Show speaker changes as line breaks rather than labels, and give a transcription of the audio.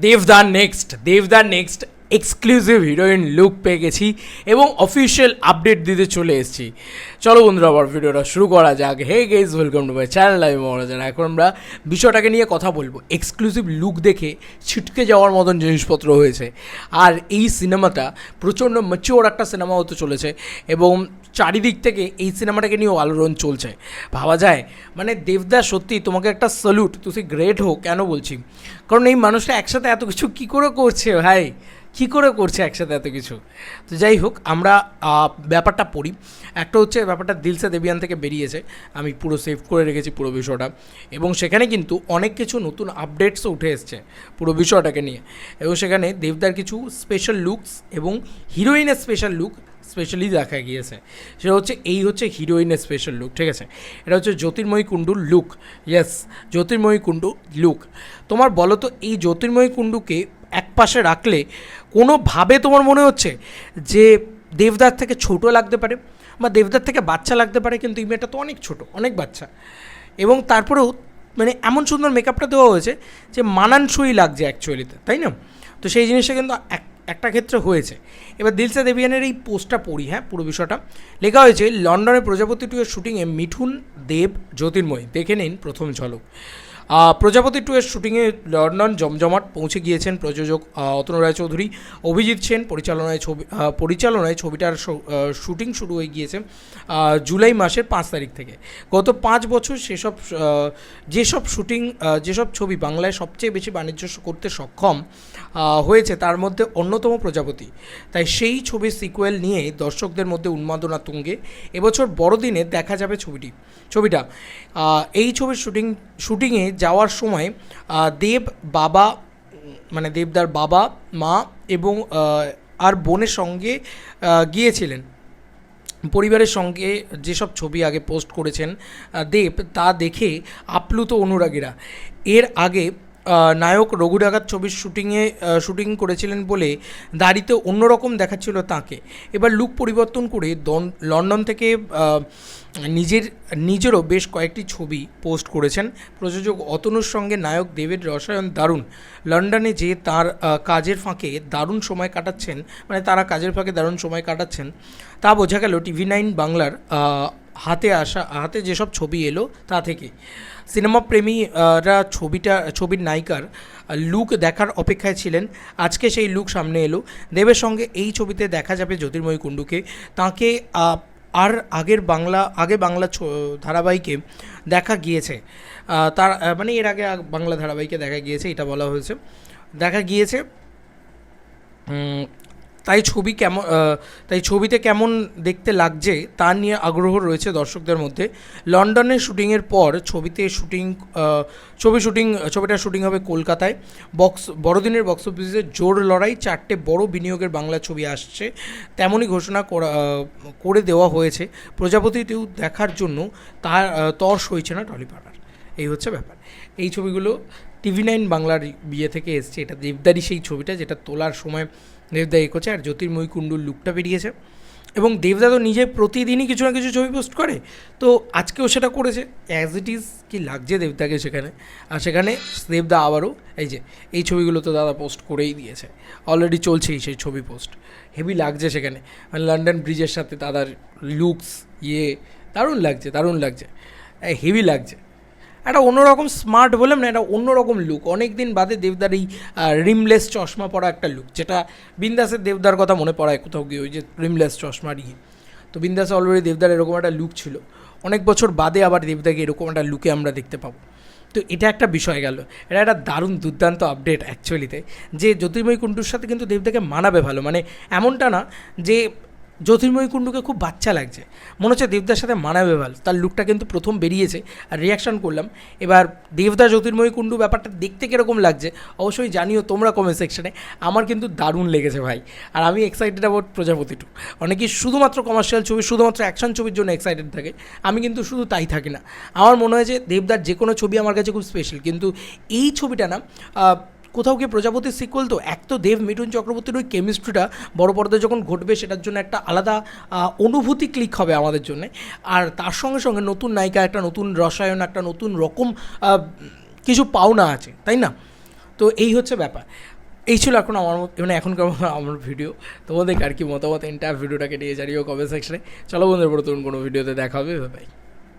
দেবদার নেক্সট দেবদার next exclusive heroine look পেয়ে গেছি এবং অফিসিয়াল আপডেট দিতে চলে এসেছি। চলো বন্ধুরা, আবার ভিডিওটা শুরু করা যাক। Hey guys welcome to my channel আমি মহারাজান এখন আমরা বিষয়টাকে নিয়ে কথা বলব। এক্সক্লুসিভ লুক দেখে ছিটকে যাওয়ার মতন জিনিসপত্র হয়েছে। আর এই সিনেমাটা প্রচণ্ড ম্যাচিওর একটা সিনেমা হতে চলেছে এবং চারিদিক থেকে এই সিনেমাটাকে নিয়েও আলোড়ন চলছে। ভাবা যায় মানে দেবদা সত্যি তোমাকে একটা স্যালুট তুমি গ্রেট হো কেন বলছি? কারণ এই মানুষটা একসাথে এত কিছু কী করে করছে ভাই? কী করে করছে একসাথে এত কিছু? তো যাই হোক, আমরা ব্যাপারটা পড়ি। একটা হচ্ছে ব্যাপারটা দিলসা দেবিয়ান থেকে বেরিয়েছে। আমি পুরো সেভ করে রেখেছি পুরো বিষয়টা। এবং সেখানে কিন্তু অনেক কিছু নতুন আপডেটসও উঠে এসছে পুরো বিষয়টাকে নিয়ে। এবং সেখানে দেবদার কিছু স্পেশাল লুকস এবং হিরোইনের স্পেশাল লুক স্পেশালি দেখা গিয়েছে। সেটা হচ্ছে, এই হচ্ছে হিরোইনের স্পেশাল লুক ঠিক আছে? এটা হচ্ছে Jyotirmoyee কুণ্ডুর look yes Jyotirmoyee Kundu look তোমার বলো তো, এই জ্যোতির্ময়ী কুণ্ডুকে এক পাশে রাখলে কোনোভাবে তোমার মনে হচ্ছে যে দেবদার থেকে ছোট লাগতে পারে বা দেবদার থেকে বাচ্চা লাগতে পারে, কিন্তু এই মেয়েটা তো অনেক ছোট, অনেক বাচ্চা। এবং তারপরেও মানে এমন সুন্দর মেকআপটা দেওয়া হয়েছে যে মানানসই লাগছে অ্যাকচুয়ালিতে তাই না? তো সেই জিনিসটা কিন্তু এক একটা ক্ষেত্রে হয়েছে। এবার দিলসা দেবিয়ানের এই পোস্টটা পড়ি হ্যাঁ পুরো বিষয়টা। লেখা হয়েছে লন্ডনে প্রজাপতি টু এর শুটিংয়ে মিঠুন দেব জ্যোতির্ময়। দেখে নিন প্রথম ঝলক। প্রজাপতি টু এর শুটিংয়ে লন্ডন জমজমাট পৌঁছে গিয়েছেন প্রযোজক অতনু রায়চৌধুরী। অভিজিৎ সেন পরিচালনায় ছবি পরিচালনায় ছবিটার শো- আহ, শুটিং শুরু হয়ে গিয়েছে জুলাই মাসের পাঁচ তারিখ থেকে। গত পাঁচ বছর সেসব যেসব আহ, যেসব ছবি বাংলায় সবচেয়ে বেশি বাণিজ্য করতে সক্ষম হয়েছে তার মধ্যে অন্যতম প্রজাপতি। তাই সেই ছবির সিকুয়েল নিয়ে দর্শকদের মধ্যে উন্মাদনা তুঙ্গে। এবছর বড়দিনে দেখা যাবে ছবিটি। ছবিটা এই ছবির শুটিং, শুটিংয়ে যাওয়ার সময় দেব বাবা মানে দেবদার বাবা, মা এবং আর বোনের সঙ্গে গিয়েছিলেন। পরিবারের সঙ্গে যেসব ছবি আগে পোস্ট করেছেন দেব, তা দেখে আপ্লুত অনুরাগীরা। এর আগে নায়ক রঘু ডাকাত ছবির শুটিংয়ে শুটিং করেছিলেন বলে দাড়িতে অন্যরকম দেখাচ্ছিল তাকে। এবার লুক পরিবর্তন করে লন্ডন থেকে নিজের, নিজেরও বেশ কয়েকটি ছবি পোস্ট করেছেন। প্রযোজক অতনুর সঙ্গে নায়ক দেবের রসায়ন দারুণ। লন্ডনে যে তার কাজের ফাঁকে দারুণ সময় কাটাচ্ছেন মানে তারা কাজের ফাঁকে দারুণ সময় কাটাচ্ছেন, তা বোঝা গেল টিভি নাইন বাংলার হাতে আসা, হাতে যেসব ছবি এলো তা থেকে। সিনেমা প্রেমীরা ছবিটা, ছবির নায়িকার লুক দেখার অপেক্ষায় ছিলেন। আজকে সেই লুক সামনে এলো। দেবের সঙ্গে এই ছবিতে দেখা যাবে জ্যোতির্ময়ী কুণ্ডুকে। তাকে আর আগের বাংলা, আগে বাংলা ধারাবাহিকে দেখা গিয়েছে। তার মানে এর আগে বাংলা ধারাবাহিকে দেখা গিয়েছে, এটা বলা হয়েছে। দেখা গিয়েছে তাই ছবি কেমন তাই ছবিতে কেমন দেখতে লাগছে তা নিয়ে আগ্রহ রয়েছে দর্শকদের মধ্যে। লন্ডনে শুটিংয়ের পর ছবিতে শুটিং ছবি শুটিং ছবিটার শুটিং হবে কলকাতায়। বক্স, বড়দিনের বক্স অফিসে জোর লড়াই, চারটে বড় বিনিয়োগের বাংলা ছবি আসছে। তেমনই ঘোষণা করা করে দেওয়া হয়েছে। প্রজাপতিতেও দেখার জন্য তার তর্স হয়েছে না টলিপাড়ার এই হচ্ছে ব্যাপার। এই ছবিগুলো টিভি নাইন বাংলার বিয়ে থেকে এসছে। এটা দেবদারি সেই ছবিটা যেটা তোলার সময় দেবদা এগোচ্ছে আর জ্যোতির্ময়ী কুণ্ডুর লুকটা বেরিয়েছে। এবং দেবদা তো নিজে প্রতিদিনই কিছু না কিছু ছবি পোস্ট করে, তো আজকেও সেটা করেছে। অ্যাজ ইট ইজ কি লাগছে দেবদাকে সেখানে? আর সেখানে দেবদা আবারও, এই যে, এই ছবিগুলো তো দাদা পোস্ট করেই দিয়েছে। অলরেডি চলছেই সেই ছবি পোস্ট হেভি লাগছে সেখানে। মানে লন্ডন ব্রিজের সাথে দাদার লুকস ইয়ে দারুণ লাগছে দারুণ লাগছে। হেভি লাগছে। একটা অন্যরকম স্মার্ট বললাম না, একটা অন্যরকম লুক অনেক দিন বাদে দেবদার এই রিমলেস চশমা পরা একটা লুক যেটা বিন্দাসের দেবদার কথা মনে পড়ায় কোথাও গিয়ে, ওই যে রিমলেস চশমা নিয়ে তো বিন্দাসে অলরেডি দেবদার এরকম একটা লুক ছিল। অনেক বছর বাদে আবার দেবদাকে এরকম একটা লুকে আমরা দেখতে পাবো। তো এটা একটা বিষয় গেল। এটা একটা দারুণ দুর্দান্ত আপডেট অ্যাকচুয়ালিতে যে জ্যোতির্ময়ী কুণ্ডুর সাথে কিন্তু দেবদাকে মানাবে ভালো। মানে এমনটা না যে জ্যোতির্ময়ী কুণ্ডুকে খুব বাচ্চা লাগছে। মনে হচ্ছে দেবদার সাথে মানাবে ভালো তার লুকটা কিন্তু প্রথম বেরিয়েছে। আর রিয়াকশান করলাম। এবার দেবদা জ্যোতির্ময়ী কুণ্ডু ব্যাপারটা দেখতে কীরকম লাগছে, অবশ্যই জানিও তোমরা কমেন্ট সেকশনে আমার কিন্তু দারুণ লেগেছে ভাই। আর আমি এক্সাইটেড অ্যাবাউট প্রজাপতি টু। অনেকেই শুধুমাত্র কমার্শিয়াল ছবি, শুধুমাত্র অ্যাকশন ছবির জন্য এক্সাইটেড থাকে। আমি কিন্তু শুধু তাই থাকি না। আমার মনে হয় যে দেবদার যে কোনো ছবি আমার কাছে খুব স্পেশাল কিন্তু এই ছবিটা না কোথাও গিয়ে প্রজাপতির সিকুয়েল তো এক তো দেব মিঠুন চক্রবর্তীর ওই কেমিস্ট্রিটা বড় পর্দায় যখন ঘটবে সেটার জন্য একটা আলাদা অনুভূতি ক্লিক হবে আমাদের জন্য। আর তার সঙ্গে সঙ্গে নতুন নায়িকা, একটা নতুন রসায়ন, একটা নতুন রকম কিছু পাওনা আছে, তাই না? তো এই হচ্ছে ব্যাপার। এই ছিল এখন আমার মানে এখনকার আমার ভিডিও তোমাদের আর কি মতামত? এন্টার ভিডিওটাকে নিয়ে জানিও কমেন্ট সেকশনে চলো বন্ধুরা পরে তখন কোনো ভিডিওতে দেখা হবে।